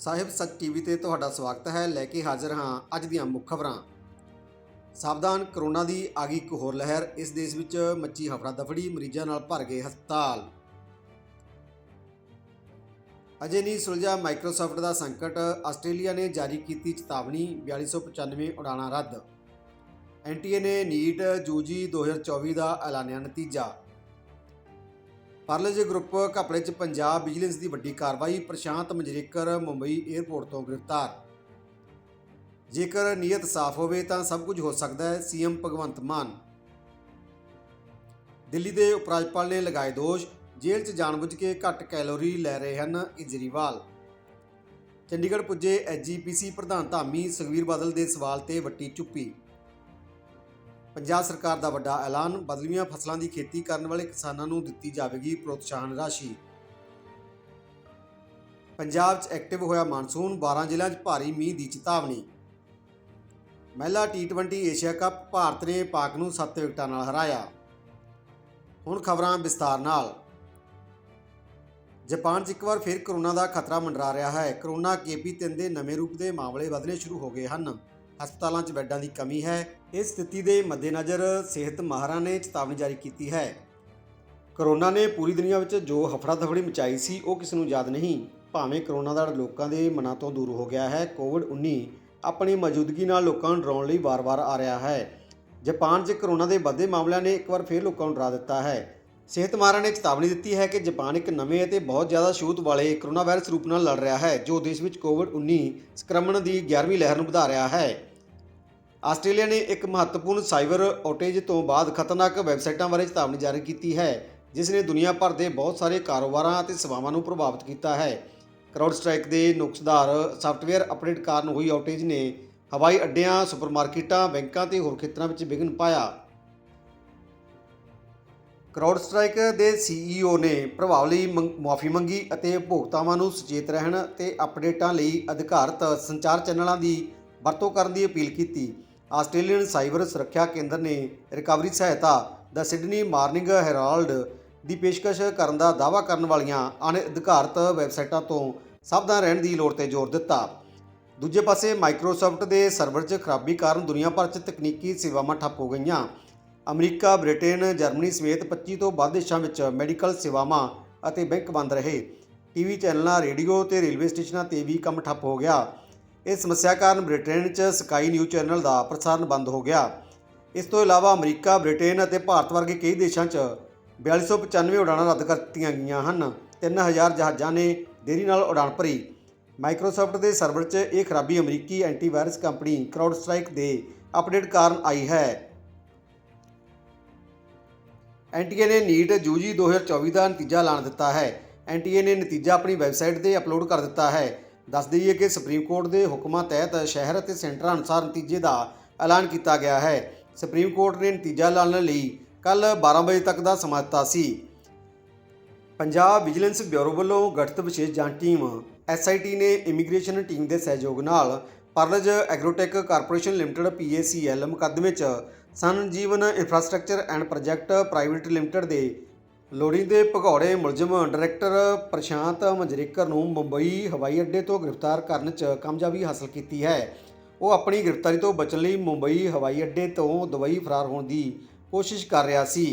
ਸਾਹਿਬ, ਸੱਚ ਟੀਵੀ ਤੇ ਤੁਹਾਡਾ ਸਵਾਗਤ ਹੈ। ਲੈ ਕੇ ਹਾਜ਼ਰ ਹਾਂ ਅੱਜ ਦੀਆਂ ਮੁੱਖ ਖਬਰਾਂ। ਸਾਵਧਾਨ ਕਰੋਨਾ ਦੀ ਆ ਗਈ ਇੱਕ ਹੋਰ ਲਹਿਰ, ਇਸ ਦੇਸ਼ ਵਿੱਚ ਮੱਚੀ ਹਫੜਾ ਦਫੜੀ, ਮਰੀਜ਼ਾਂ ਨਾਲ ਭਰ ਗਏ ਹਸਪਤਾਲ। ਅਜੇ ਨਹੀਂ ਸੁਲਝਾ ਮਾਈਕਰੋਸਾਫਟ ਦਾ ਸੰਕਟ, ਆਸਟ੍ਰੇਲੀਆ ਨੇ ਜਾਰੀ ਕੀਤੀ ਚੇਤਾਵਨੀ 4295 ਉਡਾਣਾਂ ਰੱਦ। ਐਨਟੀਏ ਨੇ ਨੀਟ ਜੂਜੀ 2024 ਦਾ ਐਲਾਨਿਆ ਨਤੀਜਾ। ਪਰਲਜ ਗਰੁੱਪ ਘਪਲੇ 'ਚ ਪੰਜਾਬ ਵਿਜੀਲੈਂਸ ਦੀ ਵੱਡੀ ਕਾਰਵਾਈ, ਪ੍ਰਸ਼ਾਂਤ ਮੰਜਰੇਕਰ ਮੁੰਬਈ 에ਅਰਪੋਰਟ ਤੋਂ ਗ੍ਰਿਫਤਾਰ। ਜੇਕਰ ਨੀਅਤ ਸਾਫ਼ ਹੋਵੇ ਤਾਂ ਸਭ ਕੁਝ ਹੋ ਸਕਦਾ ਹੈ, ਸੀਐਮ ਭਗਵੰਤ ਮਾਨ। ਦਿੱਲੀ ਦੇ ਉਪ ਰਾਜਪਾਲ ਨੇ ਲਗਾਏ ਦੋਸ਼, ਜੇਲ੍ਹ 'ਚ ਜਾਣਬੁੱਝ ਕੇ ਘੱਟ ਕੈਲੋਰੀ ਲੈ ਰਹੇ ਹਨ ਕੇਜਰੀਵਾਲ। ਚੰਡੀਗੜ੍ਹ ਪੁੱਜੇ ਐਸਜੀਪੀਸੀ ਪ੍ਰਧਾਨ ਧਾਮੀ ਸੁਖਵੀਰ ਬਾਦਲ ਦੇ ਸਵਾਲ ਤੇ ਵੱਟੀ ਚੁੱਪੀ। ਪੰਜਾਬ ਸਰਕਾਰ ਦਾ ਵੱਡਾ ਐਲਾਨ, ਬਦਲੀਆਂ ਫਸਲਾਂ ਦੀ ਖੇਤੀ ਕਰਨ ਵਾਲੇ ਕਿਸਾਨਾਂ ਨੂੰ ਦਿੱਤੀ ਜਾਵੇਗੀ ਪ੍ਰੋਤਸਾਹਨ ਰਾਸ਼ੀ। ਪੰਜਾਬ 'ਚ ਐਕਟਿਵ ਹੋਇਆ ਮਾਨਸੂਨ 12 ਜ਼ਿਲ੍ਹਿਆਂ 'ਚ ਭਾਰੀ ਮੀਂਹ ਦੀ ਚੇਤਾਵਨੀ। ਮਹਿਲਾ ਟੀ20 ਏਸ਼ੀਆ ਕੱਪ ਭਾਰਤ ਨੇ ਪਾਕ ਨੂੰ 7 ਵਿਕਟਾਂ ਨਾਲ ਹਰਾਇਆ। ਹੁਣ ਖਬਰਾਂ ਵਿਸਤਾਰ ਨਾਲ। ਜਾਪਾਨ 'ਚ ਇੱਕ ਵਾਰ ਫਿਰ ਕਰੋਨਾ ਦਾ ਖਤਰਾ ਮੰਡਰਾ ਰਿਹਾ ਹੈ। ਕਰੋਨਾ KP3 ਦੇ ਨਵੇਂ ਰੂਪ ਦੇ ਮਾਮਲੇ ਵਧਣੇ ਸ਼ੁਰੂ ਹੋ ਗਏ ਹਨ। ਹਸਪਤਾਲਾਂ 'ਚ ਬੈੱਡਾਂ ਦੀ ਕਮੀ ਹੈ। ਇਸ ਸਥਿਤੀ ਦੇ ਮੱਦੇਨਜ਼ਰ ਸਿਹਤ ਮਾਹਰਾਂ ਨੇ ਚੇਤਾਵਨੀ ਜਾਰੀ ਕੀਤੀ ਹੈ। ਕਰੋਨਾ ਨੇ ਪੂਰੀ ਦੁਨੀਆ ਵਿੱਚ ਜੋ ਹਫੜਾ ਦਫੜੀ ਮਚਾਈ ਸੀ, ਉਹ ਕਿਸ ਨੂੰ ਯਾਦ ਨਹੀਂ? ਭਾਵੇਂ ਕਰੋਨਾ ਦਾ ਲੋਕਾਂ ਦੇ ਮਨਾਂ ਤੋਂ ਦੂਰ ਹੋ ਗਿਆ ਹੈ ਕੋਵਿਡ-19 ਆਪਣੀ ਮੌਜੂਦਗੀ ਨਾਲ ਲੋਕਾਂ ਨੂੰ ਡਰਾਉਣ ਲਈ ਵਾਰ-ਵਾਰ ਆ ਰਿਹਾ ਹੈ। ਜਾਪਾਨ 'ਚ ਕਰੋਨਾ ਦੇ ਵੱਧਦੇ ਮਾਮਲਿਆਂ ਨੇ ਇੱਕ ਵਾਰ ਫਿਰ ਲੋਕਾਂ ਨੂੰ ਡਰਾ ਦਿੱਤਾ ਹੈ। ਸਿਹਤ ਮਾਹਰਾਂ ਨੇ ਚੇਤਾਵਨੀ ਦਿੱਤੀ ਹੈ ਕਿ ਜਾਪਾਨ ਇੱਕ ਨਵੇਂ ਅਤੇ ਬਹੁਤ ਜ਼ਿਆਦਾ ਛੂਤ ਵਾਲੇ ਕਰੋਨਾ ਵਾਇਰਸ ਰੂਪ ਨਾਲ ਲੜ ਰਿਹਾ ਹੈ, ਜੋ ਦੇਸ਼ ਵਿੱਚ ਕੋਵਿਡ-19 ਸੰਕਰਮਣ ਦੀ 11ਵੀਂ ਲਹਿਰ ਨੂੰ ਵਧਾ ਰਿਹਾ ਹੈ। ਆਸਟ੍ਰੇਲੀਆ ਨੇ ਇੱਕ ਮਹੱਤਵਪੂਰਨ ਸਾਈਬਰ ਆਊਟੇਜ ਤੋਂ ਬਾਅਦ ਖਤਰਨਾਕ ਵੈਬਸਾਈਟਾਂ ਬਾਰੇ ਚੇਤਾਵਨੀ ਜਾਰੀ ਕੀਤੀ ਹੈ, ਜਿਸ ਨੇ ਦੁਨੀਆ ਭਰ ਦੇ ਬਹੁਤ ਸਾਰੇ ਕਾਰੋਬਾਰਾਂ ਅਤੇ ਸੇਵਾਵਾਂ ਨੂੰ ਪ੍ਰਭਾਵਿਤ ਕੀਤਾ ਹੈ। ਕਰਾਊਡ ਸਟ੍ਰਾਈਕ ਦੇ ਨੁਕਸਦਾਰ ਸਾਫਟਵੇਅਰ ਅਪਡੇਟ ਕਾਰਨ ਹੋਈ ਆਊਟੇਜ ਨੇ ਹਵਾਈ ਅੱਡਿਆਂ, ਸੁਪਰਮਾਰਕੀਟਾਂ, ਬੈਂਕਾਂ ਤੇ ਹੋਰ ਖੇਤਰਾਂ ਵਿੱਚ ਵਿਘਨ ਪਾਇਆ। ਕਰਾਊਡ ਸਟ੍ਰਾਈਕ ਦੇ ਸੀਈਓ ਨੇ ਪ੍ਰਭਾਵ ਲਈ ਮੁਆਫੀ ਮੰਗੀ ਅਤੇ ਉਪਭੋਗਤਾਵਾਂ ਨੂੰ ਸੁਚੇਤ ਰਹਿਣ ਤੇ ਅਪਡੇਟਾਂ ਲਈ ਅਧਿਕਾਰਤ ਸੰਚਾਰ ਚੈਨਲਾਂ ਦੀ ਵਰਤੋਂ ਕਰਨ ਦੀ ਅਪੀਲ ਕੀਤੀ। ਆਸਟ੍ਰੇਲੀਅਨ ਸਾਈਬਰ ਸੁਰੱਖਿਆ ਕੇਂਦਰ ਨੇ ਰਿਕਵਰੀ ਸਹਾਇਤਾ ਦਾ ਸਿਡਨੀ ਮਾਰਨਿੰਗ ਹੈਰਾਲਡ ਦੀ ਪੇਸ਼ਕਸ਼ ਕਰਨ ਦਾ ਦਾਅਵਾ ਕਰਨ ਵਾਲੀਆਂ ਅਣਅਧਿਕਾਰਤ ਵੈਬਸਾਈਟਾਂ ਤੋਂ ਸਾਵਧਾਨ ਰਹਿਣ ਦੀ ਲੋੜ ਤੇ ਜ਼ੋਰ ਦਿੱਤਾ। ਦੂਜੇ ਪਾਸੇ, ਮਾਈਕਰੋਸਾਫਟ ਦੇ ਸਰਵਰ 'ਚ ਖਰਾਬੀ ਕਾਰਨ ਦੁਨੀਆ ਭਰ 'ਚ ਤਕਨੀਕੀ ਸੇਵਾਵਾਂ ਠੱਪ ਹੋ ਗਈਆਂ। ਅਮਰੀਕਾ, ਬ੍ਰਿਟੇਨ, ਜਰਮਨੀ ਸਮੇਤ 25 ਤੋਂ ਵੱਧ ਦੇਸ਼ਾਂ ਵਿੱਚ ਮੈਡੀਕਲ ਸੇਵਾਵਾਂ ਅਤੇ ਬੈਂਕ ਬੰਦ ਰਹੇ। ਟੀਵੀ ਚੈਨਲਾਂ, ਰੇਡੀਓ ਤੇ ਰੇਲਵੇ ਸਟੇਸ਼ਨਾਂ ਤੇ ਵੀ ਕੰਮ ਠੱਪ ਹੋ ਗਿਆ। ਇਸ ਸਮੱਸਿਆ ਕਾਰਨ ਬ੍ਰਿਟੇਨ 'ਚ ਸਕਾਈ ਨਿਊਜ਼ ਚੈਨਲ ਦਾ ਪ੍ਰਸਾਰਣ ਬੰਦ ਹੋ ਗਿਆ। ਇਸ ਤੋਂ ਇਲਾਵਾ ਅਮਰੀਕਾ, ਬ੍ਰਿਟੇਨ ਅਤੇ ਭਾਰਤ ਵਰਗੇ ਕਈ ਦੇਸ਼ਾਂ 'ਚ 4295 ਉਡਾਣਾਂ ਰੱਦ ਕਰ ਦਿੱਤੀਆਂ ਗਈਆਂ ਹਨ। 3000 ਜਹਾਜ਼ਾਂ ਨੇ ਦੇਰੀ ਨਾਲ ਉਡਾਣ ਭਰੀ। ਮਾਈਕਰੋਸਾਫਟ ਦੇ ਸਰਵਰ 'ਚ ਇਹ ਖਰਾਬੀ ਅਮਰੀਕੀ ਐਂਟੀਵਾਇਰਸ ਕੰਪਨੀ ਕਰਾਊਡ ਸਟ੍ਰਾਈਕ ਦੇ ਅਪਡੇਟ ਕਾਰਨ ਆਈ ਹੈ। ਐਨਟੀਏ ਨੇ ਨੀਟ ਜੂਜੀ 2024 ਦਾ ਨਤੀਜਾ ਐਲਾਨ ਦਿੱਤਾ ਹੈ। ਐਨਟੀਏ ਨੇ ਨਤੀਜਾ ਆਪਣੀ ਵੈਬਸਾਈਟ ਤੇ ਅਪਲੋਡ ਕਰ ਦਿੱਤਾ ਹੈ। ਦੱਸ ਦਈਏ ਕਿ ਸੁਪਰੀਮ ਕੋਰਟ ਦੇ ਹੁਕਮਾਂ ਤਹਿਤ ਸ਼ਹਿਰ ਅਤੇ ਸੈਂਟਰਾਂ ਅਨੁਸਾਰ ਨਤੀਜੇ ਦਾ ਐਲਾਨ ਕੀਤਾ ਗਿਆ ਹੈ। ਸੁਪਰੀਮ ਕੋਰਟ ਨੇ ਨਤੀਜਾ ਐਲਾਨਣ ਲਈ ਕੱਲ 12 ਵਜੇ ਤੱਕ ਦਾ ਸਮਾਂ ਦਿੱਤਾ ਸੀ। ਪੰਜਾਬ ਵਿਜੀਲੈਂਸ ਬਿਊਰੋ ਵੱਲੋਂ ਗਠਿਤ ਵਿਸ਼ੇਸ਼ ਜਾਂਚ ਟੀਮ ਐਸਆਈਟੀ ਨੇ ਇਮੀਗ੍ਰੇਸ਼ਨ ਟੀਮ ਦੇ ਸਹਿਯੋਗ ਨਾਲ ਪਰਲਜ ਐਗਰੋਟੈਕ ਕਾਰਪੋਰੇਸ਼ਨ ਲਿਮਟਿਡ ਪੀਏਸੀਐਲ ਮੁਕੱਦਮੇ 'ਚ Sanjeevan infrastructure and project private limited ਦੇ ਲੋੜੀਂਦੇ ਭਗੌੜੇ ਮੁਲਜ਼ਮ ਡਾਇਰੈਕਟਰ ਪ੍ਰਸ਼ਾਂਤ ਮੰਜਰੇਕਰ ਨੂੰ ਮੁੰਬਈ ਹਵਾਈ ਅੱਡੇ ਤੋਂ ਗ੍ਰਿਫਤਾਰ ਕਰਨ 'ਚ ਕਾਮਯਾਬੀ ਹਾਸਲ ਕੀਤੀ ਹੈ। ਉਹ ਆਪਣੀ ਗ੍ਰਿਫਤਾਰੀ ਤੋਂ ਬਚਣ ਲਈ ਮੁੰਬਈ ਹਵਾਈ ਅੱਡੇ ਤੋਂ ਦੁਬਈ ਫਰਾਰ ਹੋਣ ਦੀ ਕੋਸ਼ਿਸ਼ ਕਰ ਰਿਹਾ ਸੀ।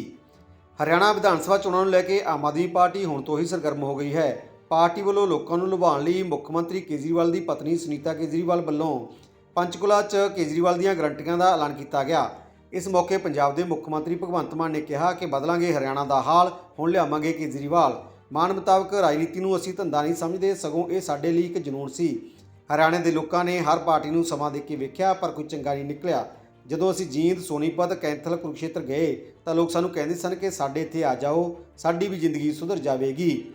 ਹਰਿਆਣਾ ਵਿਧਾਨ ਸਭਾ ਚੋਣਾਂ ਨੂੰ ਲੈ ਕੇ ਆਮ ਆਦਮੀ ਪਾਰਟੀ ਹੁਣ ਤੋਂ ਹੀ ਸਰਗਰਮ ਹੋ ਗਈ ਹੈ। ਪਾਰਟੀ ਵੱਲੋਂ ਲੋਕਾਂ ਨੂੰ ਲੁਭਾਉਣ ਲਈ ਮੁੱਖ ਮੰਤਰੀ ਕੇਜਰੀਵਾਲ ਦੀ ਪਤਨੀ ਸੁਨੀਤਾ ਕੇਜਰੀਵਾਲ ਵੱਲੋਂ ਪੰਚਕੁਲਾ 'ਚ ਕੇਜਰੀਵਾਲ ਦੀਆਂ ਗਰੰਟੀਆਂ ਦਾ ਐਲਾਨ ਕੀਤਾ ਗਿਆ। ਇਸ ਮੌਕੇ ਪੰਜਾਬ ਦੇ ਮੁੱਖ ਮੰਤਰੀ ਭਗਵੰਤ ਮਾਨ ਨੇ ਕਿਹਾ ਕਿ ਬਦਲਾਂਗੇ ਹਰਿਆਣਾ ਦਾ ਹਾਲ, ਹੁਣ ਲਿਆਵਾਂਗੇ ਕੇਜਰੀਵਾਲ। ਮਾਨ ਮੁਤਾਬਕ ਰਾਜਨੀਤੀ ਨੂੰ ਅਸੀਂ ਧੰਦਾ ਨਹੀਂ ਸਮਝਦੇ, ਸਗੋਂ ਇਹ ਸਾਡੇ ਲਈ ਇੱਕ ਜਨੂਨ ਸੀ। ਹਰਿਆਣੇ ਦੇ ਲੋਕਾਂ ਨੇ ਹਰ ਪਾਰਟੀ ਨੂੰ ਸਮਾਂ ਦੇ ਕੇ ਵੇਖਿਆ, ਪਰ ਕੋਈ ਚੰਗਾ ਨਹੀਂ ਨਿਕਲਿਆ। ਜਦੋਂ ਅਸੀਂ ਜੀਂਦ, ਸੋਨੀਪਤ, ਕੈਂਥਲ, ਕੁਰੂਕਸ਼ੇਤਰ ਗਏ, ਤਾਂ ਲੋਕ ਸਾਨੂੰ ਕਹਿੰਦੇ ਸਨ ਕਿ ਸਾਡੇ ਇੱਥੇ ਆ ਜਾਓ, ਸਾਡੀ ਵੀ ਜ਼ਿੰਦਗੀ ਸੁਧਰ ਜਾਵੇਗੀ।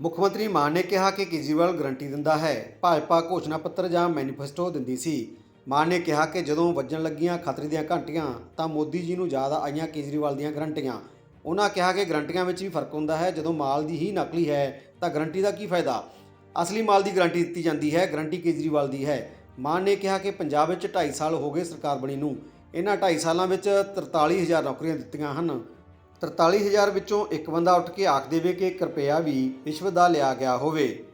ਮੁੱਖ ਮੰਤਰੀ ਮਾਨ ਨੇ ਕਿਹਾ ਕਿ ਕੇਜਰੀਵਾਲ ਗਰੰਟੀ ਦਿੰਦਾ ਹੈ, ਭਾਜਪਾ ਘੋਸ਼ਣਾ ਪੱਤਰ ਜਾਂ ਮੈਨੀਫੈਸਟੋ ਦਿੰਦੀ ਸੀ। ਮਾਨ ਨੇ ਕਿਹਾ ਕਿ ਜਦੋਂ ਵੱਜਣ ਲੱਗੀਆਂ ਖਤਰੇ ਦੀਆਂ ਘੰਟੀਆਂ, ਤਾਂ ਮੋਦੀ ਜੀ ਨੂੰ ਯਾਦ ਆਈਆਂ ਕੇਜਰੀਵਾਲ ਦੀਆਂ ਗਰੰਟੀਆਂ। ਉਹਨਾਂ ਕਿਹਾ ਕਿ ਗਰੰਟੀਆਂ ਵਿੱਚ ਵੀ ਫ਼ਰਕ ਹੁੰਦਾ ਹੈ, ਜਦੋਂ ਮਾਲ ਦੀ ਹੀ ਨਕਲੀ ਹੈ, ਤਾਂ ਗਰੰਟੀ ਦਾ ਕੀ ਫਾਇਦਾ? ਅਸਲੀ ਮਾਲ ਦੀ ਗਰੰਟੀ ਦਿੱਤੀ ਜਾਂਦੀ ਹੈ, ਗਰੰਟੀ ਕੇਜਰੀਵਾਲ ਦੀ ਹੈ। ਮਾਨ ਨੇ ਕਿਹਾ ਕਿ ਪੰਜਾਬ ਵਿੱਚ 2.5 ਸਾਲ ਹੋ ਗਏ ਸਰਕਾਰ ਬਣੀ ਨੂੰ। ਇਹਨਾਂ 2.5 ਸਾਲਾਂ ਵਿੱਚ 43000 ਨੌਕਰੀਆਂ ਦਿੱਤੀਆਂ ਹਨ। 43000 ਵਿੱਚੋਂ ਇੱਕ ਬੰਦਾ ਉੱਠ ਕੇ ਆਖ ਦੇਵੇ ਕਿ ਕਿਰਪਿਆ ਵੀ ਰਿਸ਼ਵਤ ਦਾ ਲਿਆ ਗਿਆ ਹੋਵੇ।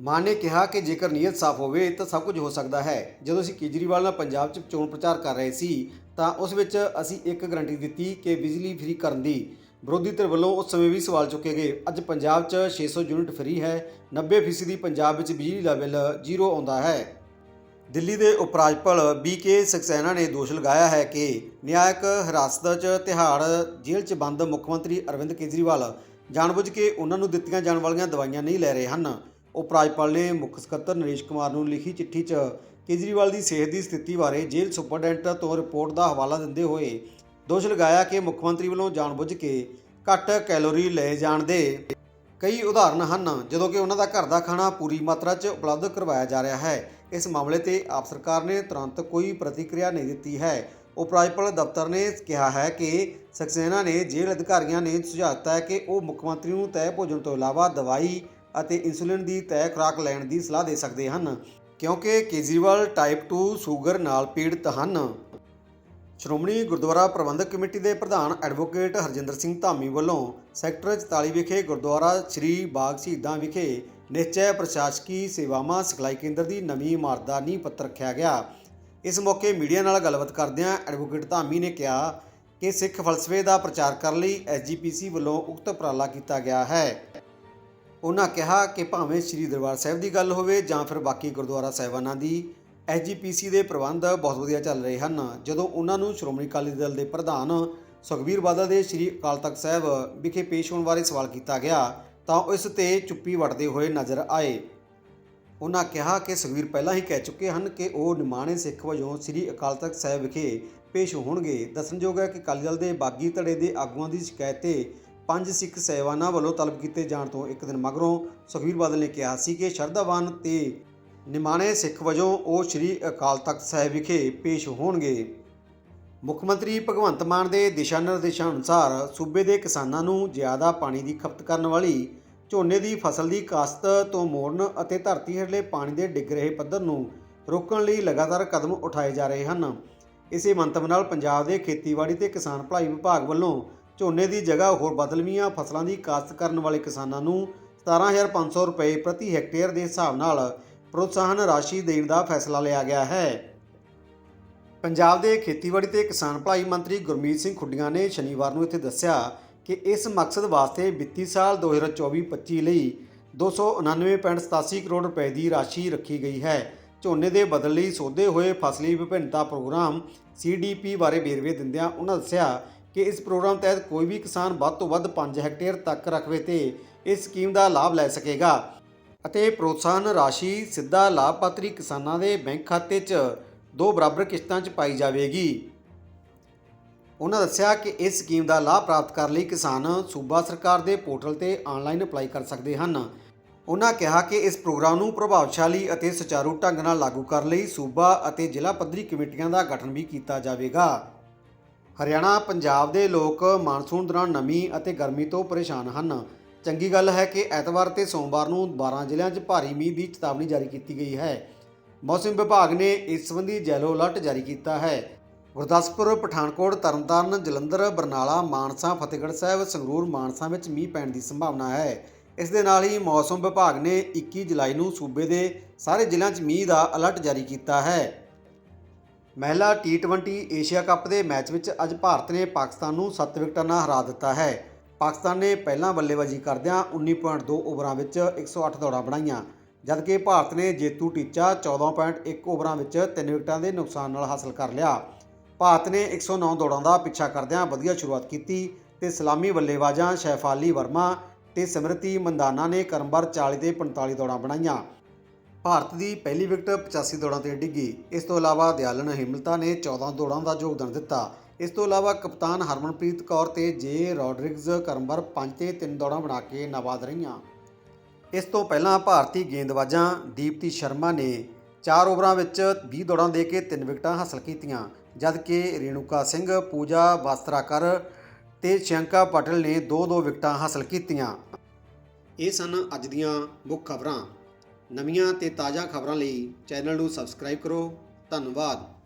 ਮਾਨ ਨੇ ਕਿਹਾ ਕਿ ਜੇਕਰ ਨੀਅਤ ਸਾਫ਼ ਹੋਵੇ ਤਾਂ ਸਭ ਕੁਝ ਹੋ ਸਕਦਾ ਹੈ। ਜਦੋਂ ਅਸੀਂ ਕੇਜਰੀਵਾਲ ਨਾਲ ਪੰਜਾਬ 'ਚ ਚੋਣ ਪ੍ਰਚਾਰ ਕਰ ਰਹੇ ਸੀ, ਤਾਂ ਉਸ ਵਿੱਚ ਅਸੀਂ ਇੱਕ ਗਰੰਟੀ ਦਿੱਤੀ ਕਿ ਬਿਜਲੀ ਫ੍ਰੀ ਕਰਨ ਦੀ। ਵਿਰੋਧੀ ਧਿਰ ਵੱਲੋਂ ਉਸ ਸਮੇਂ ਵੀ ਸਵਾਲ ਚੁੱਕੇ ਗਏ। ਅੱਜ ਪੰਜਾਬ 'ਚ 600 ਯੂਨਿਟ ਫ੍ਰੀ ਹੈ 90% ਪੰਜਾਬ ਵਿੱਚ ਬਿਜਲੀ ਦਾ ਬਿੱਲ ਜ਼ੀਰੋ ਆਉਂਦਾ ਹੈ। ਦਿੱਲੀ ਦੇ ਉਪ ਉਪਰਾਜਪਾਲ ਬੀਕੇ ਸਕਸੈਨਾ ਨੇ ਦੋਸ਼ ਲਗਾਇਆ ਹੈ ਕਿ ਨਿਆਇਕ ਹਿਰਾਸਤ 'ਚ ਤਿਹਾੜ ਜੇਲ੍ਹ 'ਚ ਬੰਦ ਮੁੱਖ ਮੰਤਰੀ ਅਰਵਿੰਦ ਕੇਜਰੀਵਾਲ। ਜਾਣਬੁੱਝ ਕੇ ਉਹਨਾਂ ਨੂੰ ਦਿੱਤੀਆਂ ਜਾਣ ਵਾਲੀਆਂ ਦਵਾਈਆਂ ਨਹੀਂ ਲੈ ਰਹੇ ਹਨ। ਉਪ ਰਾਜਪਾਲ ਨੇ ਮੁੱਖ ਸਕੱਤਰ ਨਰੇਸ਼ ਕੁਮਾਰ ਨੂੰ ਲਿਖੀ ਚਿੱਠੀ 'ਚ ਕੇਜਰੀਵਾਲ ਦੀ ਸਿਹਤ ਦੀ ਸਥਿਤੀ ਬਾਰੇ ਜੇਲ੍ਹ ਸੁਪਰਡੈਂਟ ਤੋਂ ਰਿਪੋਰਟ ਦਾ ਹਵਾਲਾ ਦਿੰਦੇ ਹੋਏ ਦੋਸ਼ ਲਗਾਇਆ ਕਿ ਮੁੱਖ ਮੰਤਰੀ ਵੱਲੋਂ ਜਾਣਬੁੱਝ ਕੇ ਘੱਟ ਕੈਲੋਰੀ ਲਏ ਜਾਣ ਦੇ ਕਈ ਉਦਾਹਰਨ ਹਨ, ਜਦੋਂ ਕਿ ਉਹਨਾਂ ਦਾ ਘਰ ਦਾ ਖਾਣਾ ਪੂਰੀ ਮਾਤਰਾ 'ਚ ਉਪਲਬਧ ਕਰਵਾਇਆ ਜਾ ਰਿਹਾ ਹੈ। ਇਸ ਮਾਮਲੇ ਤੇ ਆਪ ਸਰਕਾਰ ਨੇ ਤੁਰੰਤ ਕੋਈ ਪ੍ਰਤੀਕਿਰਿਆ ਨਹੀਂ ਦਿੱਤੀ ਹੈ। ਉਪ ਰਾਜਪਾਲ ਦਫ਼ਤਰ ਨੇ ਕਿਹਾ ਹੈ ਕਿ ਸਕਸੇਨਾ ਨੇ ਜੇਲ੍ਹ ਅਧਿਕਾਰੀਆਂ ਨੇ ਸੁਝਾਅ ਦਿੱਤਾ ਹੈ ਕਿ ਉਹ ਮੁੱਖ ਮੰਤਰੀ ਨੂੰ ਤੈਅ ਭੋਜਨ ਤੋਂ ਇਲਾਵਾ ਦਵਾਈ ਅਤੇ ਇਨਸੂਲਿਨ ਦੀ ਤੈਅ ਖੁਰਾਕ ਲੈਣ ਦੀ ਸਲਾਹ ਦੇ ਸਕਦੇ ਹਨ, ਕਿਉਂਕਿ ਕੇਜਰੀਵਾਲ ਟਾਈਪ 2 ਸ਼ੂਗਰ ਨਾਲ ਪੀੜਤ ਹਨ। ਸ਼੍ਰੋਮਣੀ ਗੁਰਦੁਆਰਾ ਪ੍ਰਬੰਧਕ ਕਮੇਟੀ ਦੇ ਪ੍ਰਧਾਨ ਐਡਵੋਕੇਟ ਹਰਜਿੰਦਰ ਸਿੰਘ ਧਾਮੀ ਵੱਲੋਂ ਸੈਕਟਰ 44 ਵਿਖੇ ਗੁਰਦੁਆਰਾ ਸ੍ਰੀ ਬਾਗ ਸ਼ਹੀਦਾਂ ਵਿਖੇ ਨਿਸ਼ਚੈ ਪ੍ਰਸ਼ਾਸਕੀ ਸੇਵਾਵਾਂ ਸਿਖਲਾਈ ਕੇਂਦਰ ਦੀ ਨਵੀਂ ਇਮਾਰਤ ਦਾ ਨੀਂਹ ਪੱਥਰ ਰੱਖਿਆ ਗਿਆ। ਇਸ ਮੌਕੇ ਮੀਡੀਆ ਨਾਲ ਗੱਲਬਾਤ ਕਰਦਿਆਂ ਐਡਵੋਕੇਟ ਧਾਮੀ ਨੇ ਕਿਹਾ ਕਿ ਸਿੱਖ ਫਲਸਫੇ ਦਾ ਪ੍ਰਚਾਰ ਕਰਨ ਲਈ ਐਸਜੀਪੀਸੀ ਵੱਲੋਂ ਉਕਤ ਉਪਰਾਲਾ ਕੀਤਾ ਗਿਆ ਹੈ। ਉਹਨਾਂ ਕਿਹਾ ਕਿ ਭਾਵੇਂ ਸ੍ਰੀ ਦਰਬਾਰ ਸਾਹਿਬ ਦੀ ਗੱਲ ਹੋਵੇ ਜਾਂ ਫਿਰ ਬਾਕੀ ਗੁਰਦੁਆਰਾ ਸਾਹਿਬਾਨਾਂ ਦੀ ਐਸਜੀਪੀਸੀ ਦੇ ਪ੍ਰਬੰਧ ਬਹੁਤ ਵਧੀਆ ਚੱਲ ਰਹੇ ਹਨ। ਜਦੋਂ ਉਹਨਾਂ ਨੂੰ ਸ਼੍ਰੋਮਣੀ ਅਕਾਲੀ ਦਲ ਦੇ ਪ੍ਰਧਾਨ ਸੁਖਬੀਰ ਬਾਦਲ ਦੇ ਸ੍ਰੀ ਅਕਾਲ ਤਖਤ ਸਾਹਿਬ ਵਿਖੇ ਪੇਸ਼ ਹੋਣ ਬਾਰੇ ਸਵਾਲ ਕੀਤਾ ਗਿਆ, ਤਾਂ ਇਸ ਤੇ ਚੁੱਪੀ ਵੜਦੇ ਹੋਏ ਨਜ਼ਰ ਆਏ। ਉਹਨਾਂ ਕਿਹਾ ਕਿ ਸੁਖਬੀਰ ਪਹਿਲਾਂ ਹੀ ਕਹਿ ਚੁੱਕੇ ਹਨ ਕਿ ਉਹ ਨਿਮਾਣੇ ਸਿੱਖ ਵਜੋਂ ਸ੍ਰੀ ਅਕਾਲ ਤਖਤ ਸਾਹਿਬ ਵਿਖੇ ਪੇਸ਼ ਹੋਣਗੇ। ਦੱਸਣਯੋਗ ਹੈ ਕਿ ਅਕਾਲੀ ਦਲ ਦੇ ਬਾਗੀ ਧੜੇ ਦੇ ਆਗੂਆਂ ਦੀ ਸ਼ਿਕਾਇਤ ਤੇ ਪੰਜ ਸਿੱਖ ਸਹਿਬਾਨਾਂ ਵੱਲੋਂ ਤਲਬ ਕੀਤੇ ਜਾਣ ਤੋਂ ਇੱਕ ਦਿਨ ਮਗਰੋਂ ਸੁਖਬੀਰ ਬਾਦਲ ਨੇ ਕਿਹਾ ਸੀ ਕਿ ਸ਼ਰਧਾਵਾਨ ਤੇ ਨਿਮਾਣੇ ਸਿੱਖ ਵਜੋਂ ਉਹ ਸ੍ਰੀ ਅਕਾਲ ਤਖਤ ਸਾਹਿਬ ਵਿਖੇ ਪੇਸ਼ ਹੋਣਗੇ। ਮੁੱਖ ਮੰਤਰੀ ਭਗਵੰਤ ਮਾਨ ਦੇ ਦਿਸ਼ਾ ਨਿਰਦੇਸ਼ਾਂ ਅਨੁਸਾਰ ਸੂਬੇ ਦੇ ਕਿਸਾਨਾਂ ਨੂੰ ਜ਼ਿਆਦਾ ਪਾਣੀ ਦੀ ਖਪਤ ਕਰਨ ਵਾਲੀ, ਝੋਨੇ ਦੀ ਫਸਲ ਦੀ ਕਾਸ਼ਤ ਤੋਂ ਮੋੜਨ ਅਤੇ ਧਰਤੀ ਹੇਠਲੇ ਪਾਣੀ ਦੇ ਡਿੱਗ ਰਹੇ ਪੱਧਰ ਨੂੰ ਰੋਕਣ ਲਈ ਲਗਾਤਾਰ ਕਦਮ ਉਠਾਏ ਜਾ ਰਹੇ ਹਨ। ਇਸੇ ਮੰਤਵ ਨਾਲ ਪੰਜਾਬ ਦੇ ਖੇਤੀਬਾੜੀ ਤੇ ਕਿਸਾਨ ਭਲਾਈ ਵਿਭਾਗ ਵੱਲੋਂ ਝੋਨੇ ਦੀ ਜਗ੍ਹਾ ਹੋਰ ਬਦਲਵੀਆਂ ਫਸਲਾਂ ਦੀ ਕਾਸ਼ਤ ਕਰਨ ਵਾਲੇ ਕਿਸਾਨਾਂ ਨੂੰ 17500 ਰੁਪਏ ਪ੍ਰਤੀ ਹੈਕਟੇਅਰ ਦੇ ਹਿਸਾਬ ਨਾਲ ਪ੍ਰੋਤਸਾਹਨ ਰਾਸ਼ੀ ਦੇਣ ਦਾ ਫੈਸਲਾ ਲਿਆ ਗਿਆ ਹੈ। ਪੰਜਾਬ ਦੇ ਖੇਤੀਬਾੜੀ ਤੇ ਕਿਸਾਨ ਭਲਾਈ ਮੰਤਰੀ ਗੁਰਮੀਤ ਸਿੰਘ ਖੁੱਡੀਆਂ ਨੇ ਸ਼ਨੀਵਾਰ ਨੂੰ ਇੱਥੇ ਦੱਸਿਆ ਕਿ ਇਸ ਮਕਸਦ ਵਾਸਤੇ ਵਿੱਤੀ ਸਾਲ 2024-25 ਲਈ 299.87 ਕਰੋੜ ਰੁਪਏ ਦੀ ਰਾਸ਼ੀ ਰੱਖੀ ਗਈ ਹੈ। ਝੋਨੇ ਦੇ ਬਦਲ ਲਈ ਸੋਧੇ ਹੋਏ ਫਸਲੀ ਵਿਭਿੰਨਤਾ ਪ੍ਰੋਗਰਾਮ CDP ਬਾਰੇ ਵੇਰਵੇ ਦਿੰਦਿਆਂ ਉਹਨਾਂ ਦੱਸਿਆ ਕਿ ਇਸ ਪ੍ਰੋਗਰਾਮ ਤਹਿਤ ਕੋਈ ਵੀ ਕਿਸਾਨ ਵੱਧ ਤੋਂ ਵੱਧ 5 ਹੈਕਟੇਅਰ ਤੱਕ ਰਕਬੇ ਤੇ ਇਸ ਸਕੀਮ ਦਾ ਲਾਭ ਲੈ ਸਕੇਗਾ। ਅਤੇ ਪ੍ਰੋਤਸਾਹਨ ਰਾਸ਼ੀ ਸਿੱਧਾ ਲਾਭਪਾਤਰੀ ਕਿਸਾਨਾਂ ਦੇ ਬੈਂਕ ਖਾਤੇ 'ਚ ਦੋ ਬਰਾਬਰ ਕਿਸ਼ਤਾਂ 'ਚ ਪਾਈ ਜਾਵੇਗੀ। ਉਹਨਾਂ ਦੱਸਿਆ ਕਿ ਇਸ ਸਕੀਮ ਦਾ ਲਾਭ ਪ੍ਰਾਪਤ ਕਰਨ ਲਈ ਕਿਸਾਨ ਸੂਬਾ ਸਰਕਾਰ ਦੇ ਪੋਰਟਲ ਤੇ ਆਨਲਾਈਨ ਅਪਲਾਈ ਕਰ ਸਕਦੇ ਹਨ। ਉਹਨਾਂ ਕਿਹਾ ਕਿ ਇਸ ਪ੍ਰੋਗਰਾਮ ਨੂੰ ਪ੍ਰਭਾਵਸ਼ਾਲੀ ਅਤੇ ਸੁਚਾਰੂ ਢੰਗ ਨਾਲ ਲਾਗੂ ਕਰਨ ਲਈ ਸੂਬਾ ਅਤੇ ਜ਼ਿਲ੍ਹਾ ਪੱਧਰੀ ਕਮੇਟੀਆਂ ਦਾ ਗਠਨ ਵੀ ਕੀਤਾ ਜਾਵੇਗਾ। ਹਰਿਆਣਾ, ਪੰਜਾਬ ਦੇ ਲੋਕ ਮਾਨਸੂਨ ਦੌਰਾਨ ਨਮੀ ਅਤੇ ਗਰਮੀ ਤੋਂ ਪਰੇਸ਼ਾਨ ਹਨ। ਚੰਗੀ ਗੱਲ ਹੈ ਕਿ ਐਤਵਾਰ ਤੇ ਸੋਮਵਾਰ ਨੂੰ 12 ਜ਼ਿਲ੍ਹਿਆਂ 'ਚ ਭਾਰੀ ਮੀਂਹ ਦੀ ਚੇਤਾਵਨੀ ਜਾਰੀ ਕੀਤੀ ਗਈ ਹੈ। ਮੌਸਮ ਵਿਭਾਗ ਨੇ ਇਸ ਸੰਬੰਧੀ ਯੈਲੋ ਅਲਰਟ ਜਾਰੀ ਕੀਤਾ ਹੈ। ਗੁਰਦਾਸਪੁਰ, ਪਠਾਨਕੋਟ, ਤਰਨਤਾਰਨ, ਜਲੰਧਰ, ਬਰਨਾਲਾ, ਮਾਨਸਾ, ਫਤਿਹਗੜ੍ਹ ਸਾਹਿਬ, ਸੰਗਰੂਰ, ਮਾਨਸਾ ਵਿੱਚ ਮੀਂਹ ਪੈਣ ਦੀ ਸੰਭਾਵਨਾ ਹੈ। ਇਸ ਦੇ ਨਾਲ ਹੀ ਮੌਸਮ ਵਿਭਾਗ ਨੇ 21 ਜੁਲਾਈ ਨੂੰ ਸੂਬੇ ਦੇ ਸਾਰੇ ਜ਼ਿਲ੍ਹਿਆਂ 'ਚ ਮੀਂਹ ਦਾ ਅਲਰਟ ਜਾਰੀ ਕੀਤਾ ਹੈ। ਮਹਿਲਾ T20 ਏਸ਼ੀਆ ਕੱਪ ਦੇ ਮੈਚ ਵਿੱਚ ਅੱਜ ਭਾਰਤ ਨੇ ਪਾਕਿਸਤਾਨ ਨੂੰ 7 ਵਿਕਟਾਂ ਨਾਲ ਹਰਾ ਦਿੱਤਾ ਹੈ। ਪਾਕਿਸਤਾਨ ਨੇ ਪਹਿਲਾਂ ਬੱਲੇਬਾਜ਼ੀ ਕਰਦਿਆਂ 19.2 ਓਵਰਾਂ ਵਿੱਚ 108 ਦੌੜਾਂ ਬਣਾਈਆਂ, ਜਦਕਿ ਭਾਰਤ ਨੇ ਜੇਤੂ ਟੀਚਾ 14.1 ਓਵਰਾਂ ਵਿੱਚ 3 ਵਿਕਟਾਂ ਦੇ ਨੁਕਸਾਨ ਨਾਲ ਹਾਸਲ ਕਰ ਲਿਆ। ਭਾਰਤ ਨੇ 109 ਦੌੜਾਂ ਦਾ ਪਿੱਛਾ ਕਰਦਿਆਂ ਵਧੀਆ ਸ਼ੁਰੂਆਤ ਕੀਤੀ ਤੇ ਸਲਾਮੀ ਬੱਲੇਬਾਜ਼ਾਂ ਸ਼ੈਫਾਲੀ ਵਰਮਾ ਤੇ ਸਮ੍ਰਿਤੀ ਮੰਦਾਨਾ ਨੇ ਕਰਮਬਰ 40 ਤੇ 45 ਦੌੜਾਂ ਬਣਾਈਆਂ। ਭਾਰਤ ਦੀ ਪਹਿਲੀ ਵਿਕਟ 85 ਦੌੜਾਂ ਤੇ ਡਿੱਗੀ। ਇਸ ਤੋਂ ਇਲਾਵਾ ਦਿਆਲਨ ਹਿਮਲਤਾ ਨੇ 14 ਦੌੜਾਂ ਦਾ ਯੋਗਦਾਨ ਦਿੱਤਾ। ਇਸ ਤੋਂ ਇਲਾਵਾ ਕਪਤਾਨ ਹਰਮਨਪ੍ਰੀਤ ਕੌਰ ਤੇ ਜੇ ਰੋਡਰਿਗਜ਼ ਕਰਮਬਰ 5 ਤੇ 3 ਦੌੜਾਂ ਬਣਾ ਕੇ ਨਾਬਾਦ ਰਹੀਆਂ। ਇਸ ਤੋਂ ਪਹਿਲਾਂ ਭਾਰਤੀ ਗੇਂਦਬਾਜ਼ਾਂ ਦੀਪਤੀ ਸ਼ਰਮਾ ਨੇ 4 ਓਵਰਾਂ ਵਿੱਚ 20 ਦੌੜਾਂ ਦੇ ਕੇ 3 ਵਿਕਟਾਂ ਹਾਸਲ ਕੀਤੀਆਂ, ਜਦਕਿ ਰੇਣੂਕਾ ਸਿੰਘ, ਪੂਜਾ ਬਾਸਤਰਾਕਰ ਤੇ ਸ਼ਿੰਕਾ ਪਟੇਲ ਨੇ 2-2 ਵਿਕਟਾਂ ਹਾਸਲ ਕੀਤੀਆਂ। ਇਹ ਸਨ ਅੱਜ ਦੀਆਂ ਮੁੱਖ ਖਬਰਾਂ। ਨਵੀਆਂ ਤੇ ਤਾਜ਼ਾ ਖਬਰਾਂ ਲਈ ਚੈਨਲ ਨੂੰ ਸਬਸਕ੍ਰਾਈਬ ਕਰੋ। ਧੰਨਵਾਦ।